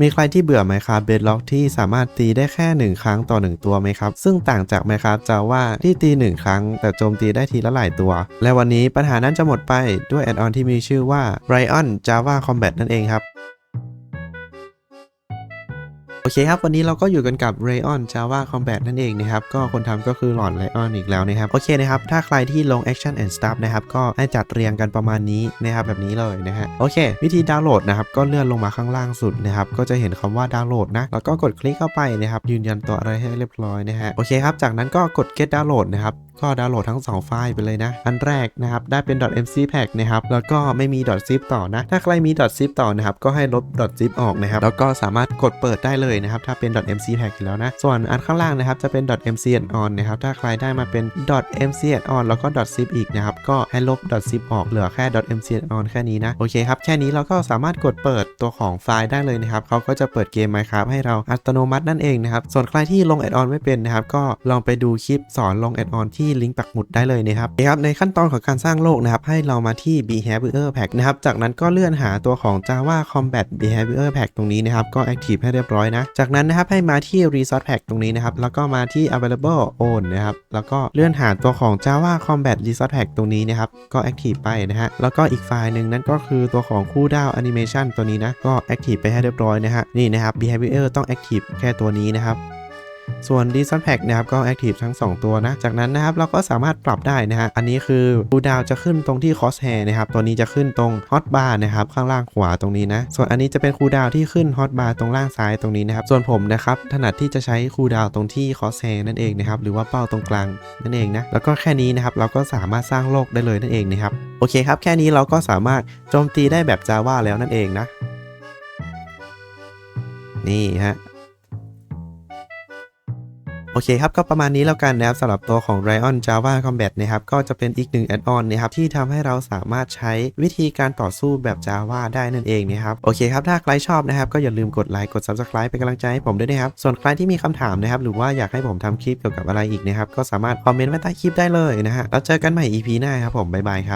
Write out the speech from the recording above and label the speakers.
Speaker 1: มีใครที่เบื่อไหมครับเบดล็อกที่สามารถตีได้แค่ 1 ครั้งต่อ 1 ตัวไหมครับ ซึ่งต่างจากไหมครับจาว่าที่ตี 1 ครั้ง แต่โจมตีได้ทีละหลายตัว และวันนี้ปัญหานั้นจะหมดไปด้วยแอดออนที่มีชื่อว่า Ryan Java Combat นั่นเองครับ โอเคครับ วันนี้เราก็อยู่กันกับ Rayon Java Combat นั่นเองนะครับ ก็คนทำก็คือหลอน Rayon อีกแล้วนะครับ โอเคนะครับ ถ้าใครที่ลง Action and Stuff นะครับ ก็ให้จัดเรียงกันประมาณนี้นะครับแบบนี้เลยนะฮะ โอเค วิธีดาวน์โหลดนะครับ ก็เลื่อนลงมาข้างล่างสุดนะครับ ก็จะเห็นคำว่าดาวน์โหลดนะ แล้วก็กดคลิกเข้าไปนะครับ ยืนยันตัวอะไรให้เรียบร้อยนะฮะ โอเคครับ จากนั้นก็กด get download นะครับก็ดาวน์โหลดทั้ง 2 ไฟล์ไปเลยนะ อันแรกนะครับ ได้เป็น .mcpack นะครับ แล้วก็ไม่มี .zip ต่อนะ ถ้าใครมี .zip ต่อนะครับ ก็ให้ลบ .zip ออกนะครับ แล้วก็สามารถกดเปิดได้เลยนะครับถ้าเป็น .mcpack อยู่แล้วนะ ส่วนอันข้างล่างนะครับจะเป็น .mc on นะครับถ้าใครได้มาเป็น .mc on แล้วก็ .zip อีกนะครับก็ให้ลบ .zip ออกเหลือแค่ .mc on แค่นี้นะโอเคครับแค่นี้เราก็สามารถกดเปิดตัวของไฟล์ได้เลยนะครับเขาก็จะเปิดเกม Minecraft ให้เราอัตโนมัตินั่นเองนะครับส่วนใครที่ลงแอดออนไม่เป็นนะครับก็ลองไปดูคลิปสอนลงแอดออนที่ลิงก์ปักหมุดได้เลยนะครับโอเคครับในขั้นตอนของการสร้างโลกนะครับให้เรามาที่ behavior pack นะครับจากนั้นก็เลื่อนหาตัวของ java combat behavior pack ตรงนี้นะครับก็ active ให้เรียบร้อยนะจากนั้นนะครับให้มาที่ resource pack ตรงนี้นะครับ แล้วก็มาที่ available own นะครับ แล้วก็เลื่อนหาตัวของ java combat resource pack ตรงนี้นะครับ ก็ active ไปนะฮะ แล้วก็อีกไฟล์หนึ่งนั่นก็คือตัวของ cooldown animation ตัวนี้นะ ก็ active ไปให้เรียบร้อยนะฮะ นี่นะครับ behavior ต้อง active แค่ตัวนี้นะครับ ส่วน d e s o n Pack นะครับก็ Active ทั้ง 2 ตัวนะ จากนั้นนะครับเราก็สามารถปรับได้นะฮะ อันนี้คือคูดาวจะขึ้นตรงที่ Crosshair นะครับ ตัวนี้จะขึ้นตรง Hotbar นะครับ ข้างล่างขวาตรงนี้นะ ส่วนอันนี้จะเป็นคูดาวที่ขึ้น Hotbar ตรงล่างซ้ายตรงนี้นะครับ ส่วนผมนะครับถนัดที่จะใช้คูดาวตรงที่ Crosshair นั่นเองนะครับ หรือว่าเป้าตรงกลางนั่นเองนะ แล้วก็แค่นี้นะครับเราก็สามารถสร้างโลกได้เลยนั่นเองนะครับ โอเคครับแค่นี้เราก็สามารถโจมตีได้แบบ Java แล้วนั่นเองนะ นี่ฮะ โอเคครับก็ประมาณนี้แล้วกันนะครับสำหรับตัวของ Ryan Java Combat นะครับก็จะเป็นอีกหนึ่งแอดออนนะครับที่ทำให้เราสามารถใช้วิธีการต่อสู้แบบ Java ได้นั่นเองนะครับโอเคครับถ้าใครชอบนะครับก็อย่าลืมกดไลค์กด Subscribe เป็นกำลังใจให้ผมด้วยนะครับส่วนใครที่มีคำถามนะครับหรือว่าอยากให้ผมทำคลิปเกี่ยวกับอะไรอีกนะครับก็สามารถคอมเมนต์ไว้ใต้คลิปได้เลยนะฮะแล้วเจอกันใหม่ EP หน้าครับผมบ๊ายบายครับ